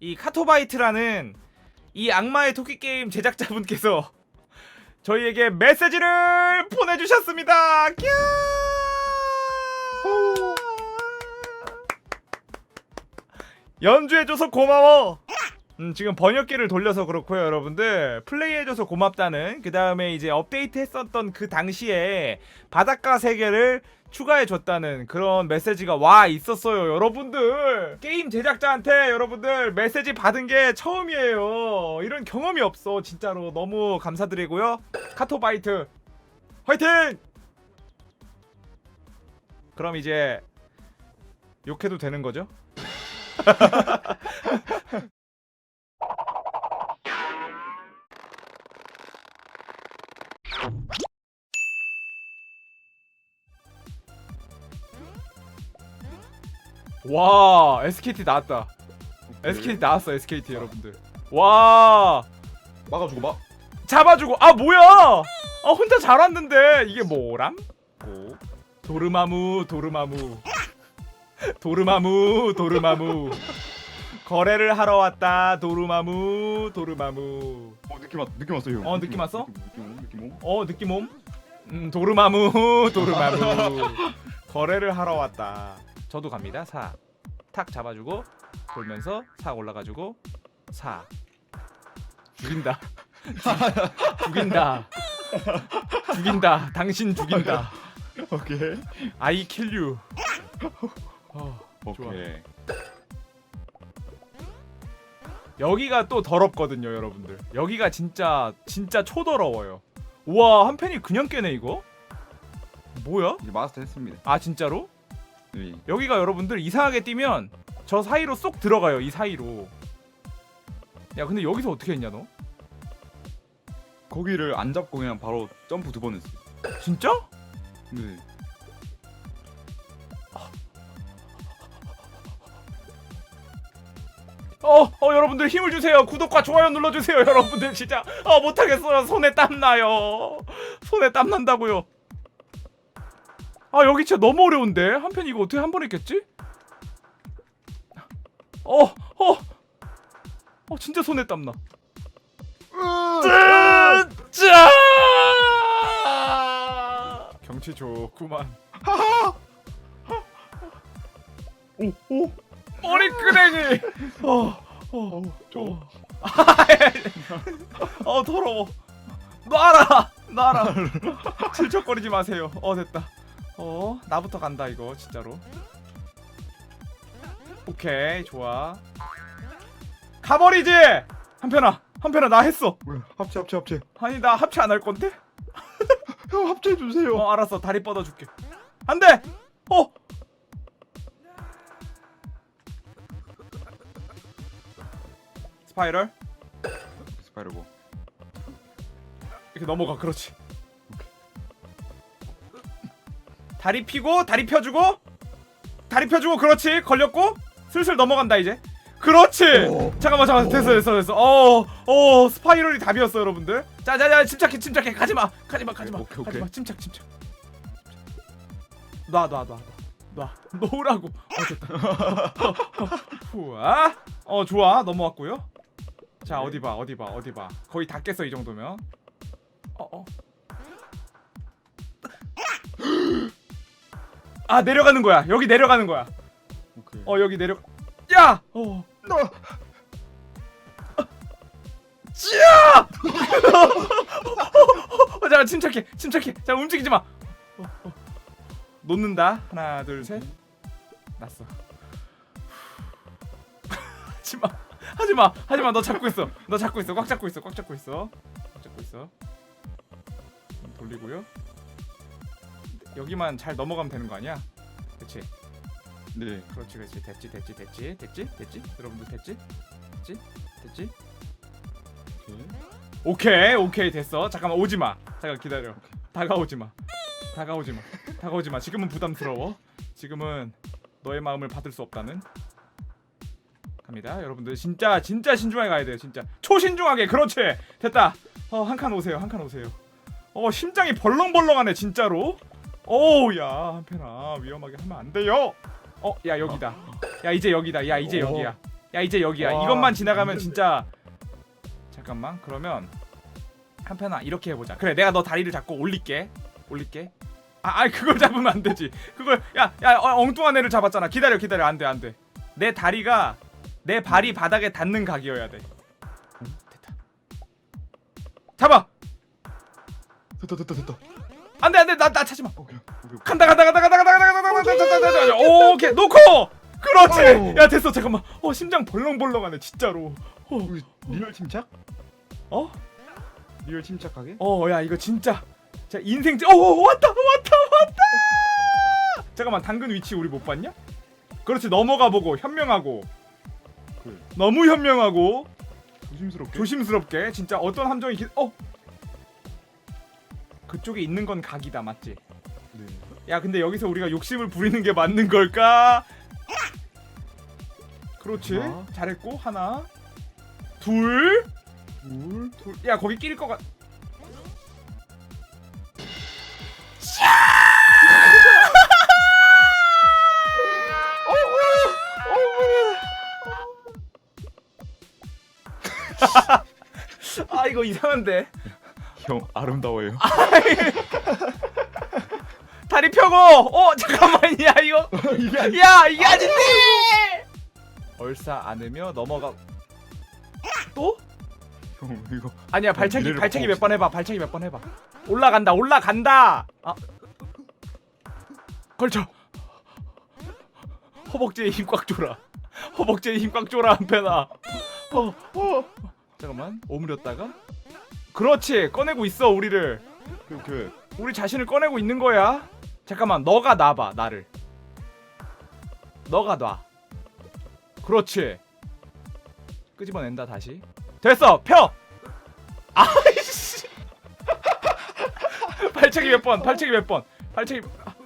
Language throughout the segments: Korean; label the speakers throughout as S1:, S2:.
S1: 이 카토바이트라는 이 악마의 토끼 게임 제작자분께서 저희에게 메시지를 보내주셨습니다. 뀨! 연주해줘서 고마워. 음, 지금 번역기를 돌려서 그렇고요, 여러분들. 플레이해줘서 고맙다는 그 다음에 이제 업데이트 했었던 그 당시에 바닷가 세계를 추가해줬다는 그런 메시지가 와 있었어요, 여러분들. 게임 제작자한테 여러분들 메시지 받은 게 처음이에요. 이런 경험이 없어, 진짜로 너무 감사드리고요. 카토바이트 화이팅! 그럼 이제 욕해도 되는 거죠? 와 SKT 나왔다. SKT 나왔어 SKT 여러분들. 와
S2: 막아주고 막.
S1: 잡아주고 아 뭐야? 아 혼자 잘 왔는데 이게 뭐람? 오 도르마무 도르마무 도르마무 도르마무 거래를 하러 왔다 도르마무 도르마무
S2: 어 느낌 왔 느낌 왔어 형.
S1: 어, 느낌 왔어?
S2: 느낌 오.
S1: 어 느낌 옴? 음 도르마무 도르마무 거래를 하러 왔다 저도 갑니다 사탁 잡아주고 돌면서 사 올라가지고 사 죽인다 죽인다 죽인다 당신 죽인다
S2: 오케이.
S1: I kill you 어, 좋아.
S2: 오케이.
S1: 여기가 또 더럽거든요 여러분들 여기가 진짜 진짜 초더러워요 우와 한 팬이 그냥 깨네 이거 뭐야?
S2: 이제 마스터 했습니다.
S1: 아 진짜로?
S2: 네.
S1: 여기가 여러분들 이상하게 뛰면 저 사이로 쏙 들어가요 이 사이로 야 근데 여기서 어떻게 했냐 너?
S2: 거기를 안 잡고 그냥 바로 점프 두 번 했어요.
S1: 진짜?
S2: 네.
S1: 어, 어 여러분들 힘을 주세요 구독과 좋아요 눌러주세요 여러분들 진짜 아 못하겠어요 손에 땀 나요 손에 땀 난다고요 아 여기 진짜 너무 어려운데 한편 이거 어떻게 한번 했겠지? 어, 어, 어 진짜 손에 땀 나. 짜! 경치 좋구만.
S2: 오 오.
S1: 머리끄댕이. 어, 어,
S2: 좀.
S1: 어 더러워. 놔라, 놔라. 질척거리지 마세요. 어 됐다. 어 나부터 간다 이거 진짜로. 오케이 좋아. 가버리지. 한편아, 한편아 나 했어.
S2: 뭐야? 합체 합체 합체.
S1: 아니 나 합체 안 할 건데?
S2: 형 합체 해 주세요.
S1: 어 알았어 다리 뻗어줄게. 안 돼. 어. 스파이럴
S2: 스파이러고.
S1: 이렇게 넘어가 그렇지. 다리 피고 다리 펴주고 다리 펴주고 그렇지 걸렸고 슬슬 넘어간다 이제. 그렇지.
S2: 오.
S1: 잠깐만 잠깐만 됐어 됐어 됐어. 어 어 스파이럴이 답이었어 여러분들. 자자자 침착해 침착해 가지마 가지마 가지마
S2: 오케이, 오케이.
S1: 가지마 침착 침착. 놔놔놔 놔. 놓으라고. 어 됐다. 후아. 어 좋아 넘어왔고요. 자
S2: 네.
S1: 어디 봐 어디 봐 어디 봐 거의 다 깼어 이 정도면. 어 어. 아 내려가는 거야 여기 내려가는 거야.
S2: 오케이.
S1: 어 여기 내려. 야. 어.
S2: 너.
S1: 찌야! 어, 자 침착해 침착해 자 움직이지 마 어, 어. 놓는다 하나 둘셋 났어 하지마 하지마 하지마 너 잡고 있어. 너 잡고 있어. 꽉 잡고 있어. 꽉 잡고 있어. 꽉 잡고 있어. 좀 돌리고요. 여기만 잘 넘어가면 되는 거 아니야? 그치?
S2: 네.
S1: 그렇지 그렇지. 됐지 됐지 됐지. 됐지? 됐지? 여러분들 됐지? 됐지? 됐지.
S2: 오케이
S1: 오케이 됐어. 잠깐만 오지마. 잠깐 기다려. 다가오지마. 다가오지마. 다가오지마. 지금은 부담스러워. 지금은 너의 마음을 받을 수 없다는 갑니다 여러분들 진짜 진짜 신중하게 가야 돼요 진짜 초신중하게 그렇지 됐다 어 한 칸 오세요 한 칸 오세요 어 심장이 벌렁벌렁하네 진짜로 어우야 한편아 위험하게 하면 안 돼요 어 야 여기다 야 이제 여기다 야 이제
S2: 오.
S1: 여기야 야 이제 여기야.
S2: 와,
S1: 이것만 지나가면 진짜 잠깐만. 그러면 한편아 이렇게 해보자. 그래 내가 너 다리를 잡고 올릴게. 올릴게. 아, 아이 그걸 잡으면 안 되지. 그걸 야, 야 어, 엉뚱한 애를 잡았잖아. 기다려, 기다려. 안 돼, 안 돼. 내 다리가 내 발이 바닥에 닿는 각이어야 돼. 응, 됐다. 잡아.
S2: 됐다 됐다 됐다.
S1: 안 돼, 안 돼. 나, 나 찾지 마.
S2: 오케이 오케이.
S1: 간다, 간다, 간다, 간다, 간다, 간다, 간다, 간다, 간다, 간다, 간다. 오케이, 놓고. 그렇지. 야 됐어. 잠깐만. 어 심장 벌렁벌렁하네, 진짜로. 어,
S2: 우리 리얼 침착?
S1: 어,
S2: 리얼 침착하게?
S1: 어, 야 이거 진짜. 자 인생. 어, 어, 왔다, 왔다, 왔다. 잠깐만, 당근 위치 우리 못 봤냐? 그렇지, 넘어가 보고 현명하고. 너무 현명하고
S2: 조심스럽게.
S1: 조심스럽게 진짜 어떤 함정이 기... 어 그쪽에 있는 건 각이다 맞지?
S2: 네.
S1: 야 근데 여기서 우리가 욕심을 부리는 게 맞는 걸까? 그렇지
S2: 하나.
S1: 잘했고 하나 둘
S2: 물.
S1: 둘. 야 거기 끼릴 것 같. 아 이거 이상한데.
S2: 형 아름다워요.
S1: 다리 펴고! 어 잠깐만 야 이거.
S2: 이게 아니.
S1: 야 이게 아닌데! 얼싸 안으며 넘어가. 또?
S2: 형 이거.
S1: 아니야 발차기
S2: 미래를
S1: 발차기 몇 번 해봐. 발차기 몇 번 해봐. 올라간다 올라간다! 아. 걸쳐. 허벅지에 힘 꽉 줘라 허벅지에 힘 꽉 줘라 한편아. 어, 어. 잠깐만. 오므렸다가? 그렇지. 꺼내고 있어 우리를.
S2: 그 그.
S1: 우리 자신을 꺼내고 있는 거야. 잠깐만. 너가 놔봐 나를. 너가 놔. 그렇지. 끄집어낸다 다시. 됐어. 펴! 아이씨. 발차기 몇 번? 발차기 몇번? 발차기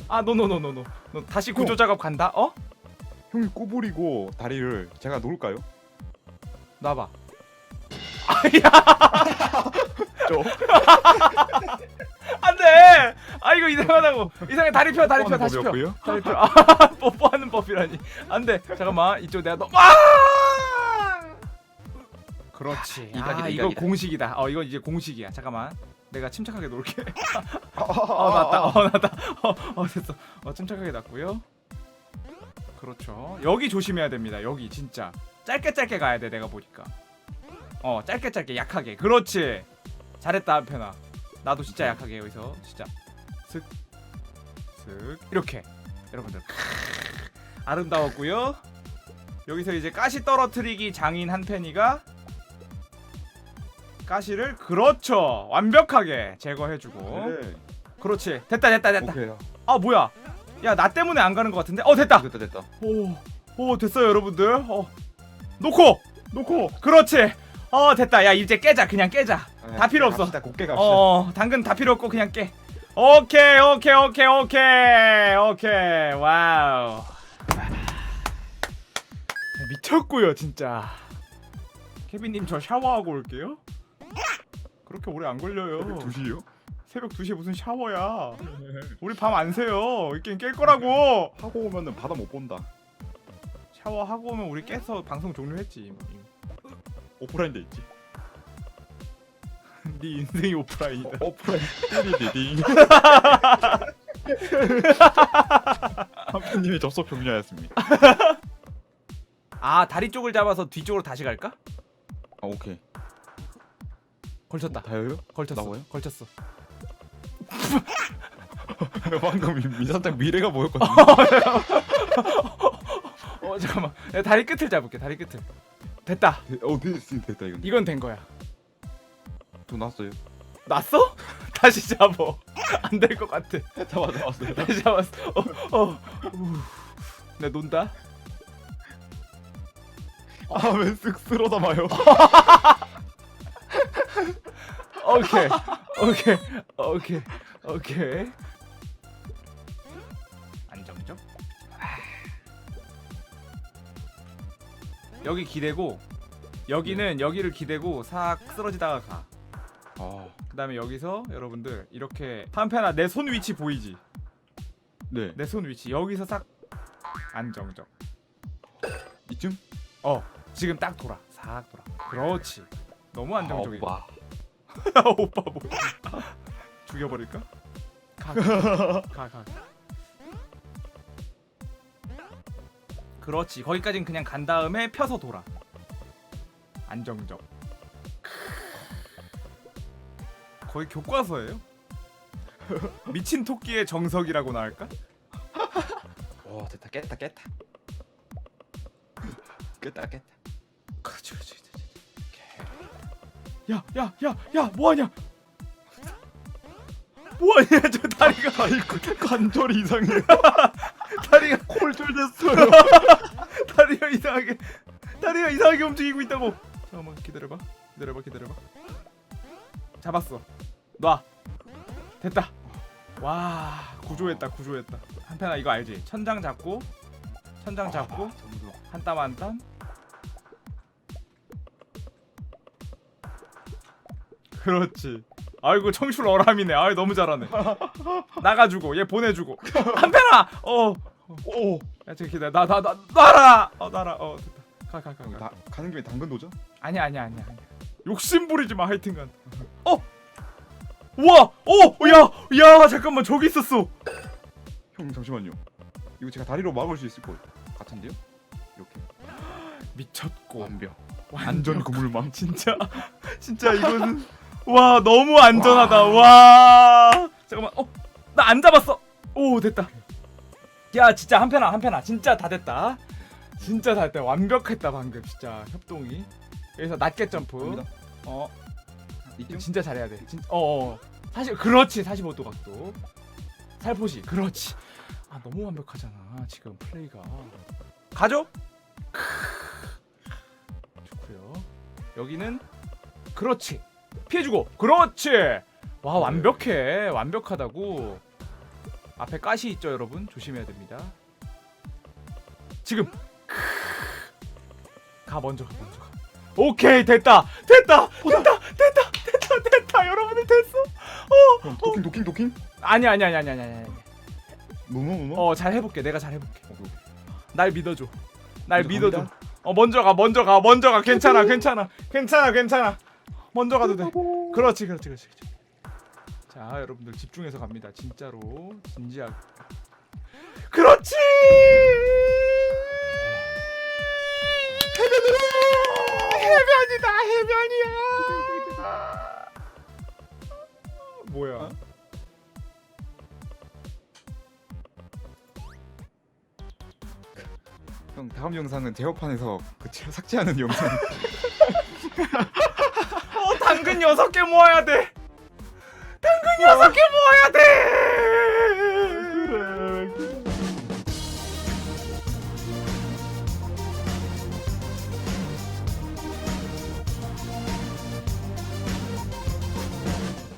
S1: 아 노노노노노 너 다시 구조 작업 간다? 어?
S2: 형이 꼬부리고 다리를 제가 놓을까요?
S1: 놔봐
S2: 저.
S1: 안돼! 아 이거 이상하다고. 이상해. 다리 펴 다리 펴 다시 펴.
S2: 법이었고요.
S1: 다리 펴. 아, 뽀뽀하는 법이라니. 안돼. 잠깐만. 이쪽 내가 너무 아! 그렇지. 아
S2: 이각이다,
S1: 이거
S2: 이각이다.
S1: 공식이다. 어 이건 이제 공식이야. 잠깐만. 내가 침착하게 놓을게. 어 놨다. 어 놨다. 어, 어 됐어. 어 침착하게 놨고요. 그렇죠. 여기 조심해야 됩니다. 여기 진짜. 짧게 짧게 가야 돼 내가 보니까 어 짧게 짧게 약하게. 그렇지. 잘했다 한편아. 나도 진짜 약하게 여기서. 진짜. 슥 슥. 이렇게. 여러분들. 아름다웠고요. 여기서 이제 가시 떨어뜨리기 장인 한편이가 가시를 그렇죠. 완벽하게 제거해주고.
S2: 네.
S1: 그렇지. 됐다 됐다 됐다.
S2: 오케이.
S1: 아 뭐야? 야 나 때문에 안 가는 것 같은데? 어 됐다.
S2: 됐다 됐다.
S1: 오, 오 됐어요 여러분들. 어. 놓고! 놓고! 그렇지 어 됐다. 야 이제 깨자. 그냥 깨자. 다 필요 없어.
S2: 갑시다. 곱게 갑시다.
S1: 어 당근 다 필요 없고 그냥 깨. 오케이 오케이 오케이 오케이. 오케이. 와우. 미쳤고요 진짜. 케빈님 저 샤워하고 올게요. 그렇게 오래 안 걸려요.
S2: 2시요?
S1: 새벽 2시에 무슨 샤워야? 우리 밤 안 새요. 이 게임 깰 거라고.
S2: 하고 오면은 바다 못 본다.
S1: 샤워하고 오면 우리 깨서 방송 종료했지.
S2: 오프라인 돼 있지.
S1: 네 인생이 오프라인이다
S2: 어, 오프라인. 띠리디딩. 한편님의 접속 종료하였습니다.
S1: 아 다리 쪽을 잡아서 뒤쪽으로 다시 갈까?
S2: 아 오케이.
S1: 걸쳤다
S2: 다요?
S1: 걸쳤어
S2: 나와요?
S1: 걸쳤어
S2: 방금 미- 미사장 미래가 보였거든요.
S1: 어 잠깐만 내가 다리 끝을 잡을게 다리 끝을 됐다.
S2: 어 됐, 됐다 이건.
S1: 이건 된 거야.
S2: 돈 났어요.
S1: 났어? 다시 잡어. 안 될 것 같아.
S2: 잡아 잡았어요.
S1: 다시 잡았어. 어어. 내 논다.
S2: 아왜 쓱 쓸어 담아요?
S1: 오케이. 오케이. 오케이. 오케이 여기 기대고 여기는 여기를 기대고 싹 쓰러지다가 가.
S2: 아.
S1: 그 다음에 여기서 여러분들 이렇게 한편아 내 손 위치 보이지?
S2: 네.
S1: 내 손 위치. 여기서 싹 안정적.
S2: 이쯤?
S1: 어 지금 딱 돌아. 싹 돌아. 그렇지. 너무 안정적이야.
S2: 오빠.
S1: 오빠 뭐. 죽여버릴까? 가 가 가 가, 그렇지 거기까진 그냥 간 다음에 펴서 돌아 안정적 거의 교과서예요 미친 토끼의 정석이라고나 할까?
S2: 오 됐다 깼다 깼다. 깼다 깼다.
S1: 그렇지 그렇지 야야야야 뭐하냐 뭐하냐 저 다리가
S2: 아이고 관절이 이상해.
S1: 다리가
S2: 콜절됐어요.
S1: 다리가 이상하게 다리가 이상하게 움직이고 있다고. 잠깐만 기다려봐. 기다려봐 기다려봐. 잡았어. 놔. 됐다. 와 구조했다 구조했다. 한편아 이거 알지? 천장 잡고 천장 잡고 한 땀 한 땀. 그렇지. 아이고 청출 어람이네. 아이 너무 잘하네. 나가주고 얘 보내주고. 한편아! 어
S2: 오.
S1: 야 저기 기다려. 나나 나 놔라! 어 놔라. 어 됐다. 가가 가 가,
S2: 나 가는 김에 당근 도전?
S1: 아니야 아니야 아니야 아니야 욕심 부리지 마 하여튼간. 어? 우와! 어야야! 잠깐만 저기 있었어.
S2: 형 잠시만요. 이거 제가 다리로 막을 수 있을 것 같은데요? 이렇게.
S1: 미쳤고.
S2: 완벽. 안전 그물망.
S1: 진짜. 진짜 이거는. 와 너무 안전하다. 와. 잠깐만. 어? 나 안 잡았어. 오 됐다 야 진짜 한편아 한편아 진짜 다 됐다 진짜 다 됐다 완벽했다 방금 진짜 협동이 여기서 낮게 점프
S2: 갑니다.
S1: 어
S2: 이쯤?
S1: 진짜 잘해야 돼. 진, 어, 어. 사실 그렇지. 45도 각도. 살포시. 그렇지. 아, 너무 완벽하잖아. 지금 플레이가. 가죠? 좋고요. 여기는 그렇지. 피해 주고. 그렇지. 와, 완벽해. 완벽하다고. 앞에 가시 있죠, 여러분? 조심해야 됩니다. 지금. 가 먼저 가 먼저 가. 오케이 됐다. 됐다! 됐다! 됐다! 됐다! 됐다! 여러분들 됐어?
S2: 형 도킹 도킹 도킹?
S1: 아니 아니 아니 아니 아니 아니
S2: 노노 노노?
S1: 어잘 해볼게. 내가 잘 해볼게.
S2: 오케이, 오케이.
S1: 날 믿어줘. 날
S2: 먼저
S1: 믿어줘.
S2: 갑니다.
S1: 어 먼저 가 먼저 가 먼저 가. 괜찮아 괜찮아 괜찮아 괜찮아. 먼저 가도 돼. 그렇지 그렇지 그렇지 그렇지. 자 여러분들 집중해서 갑니다. 진짜로. 진지하게. 그렇지! 해변이다 해변이야! 뭐야?
S2: 어? 형 다음 영상은 제어판에서 그 체- 삭제하는 영상.
S1: 어 당근 여섯 개 모아야 돼 여섯 개 모아야 돼.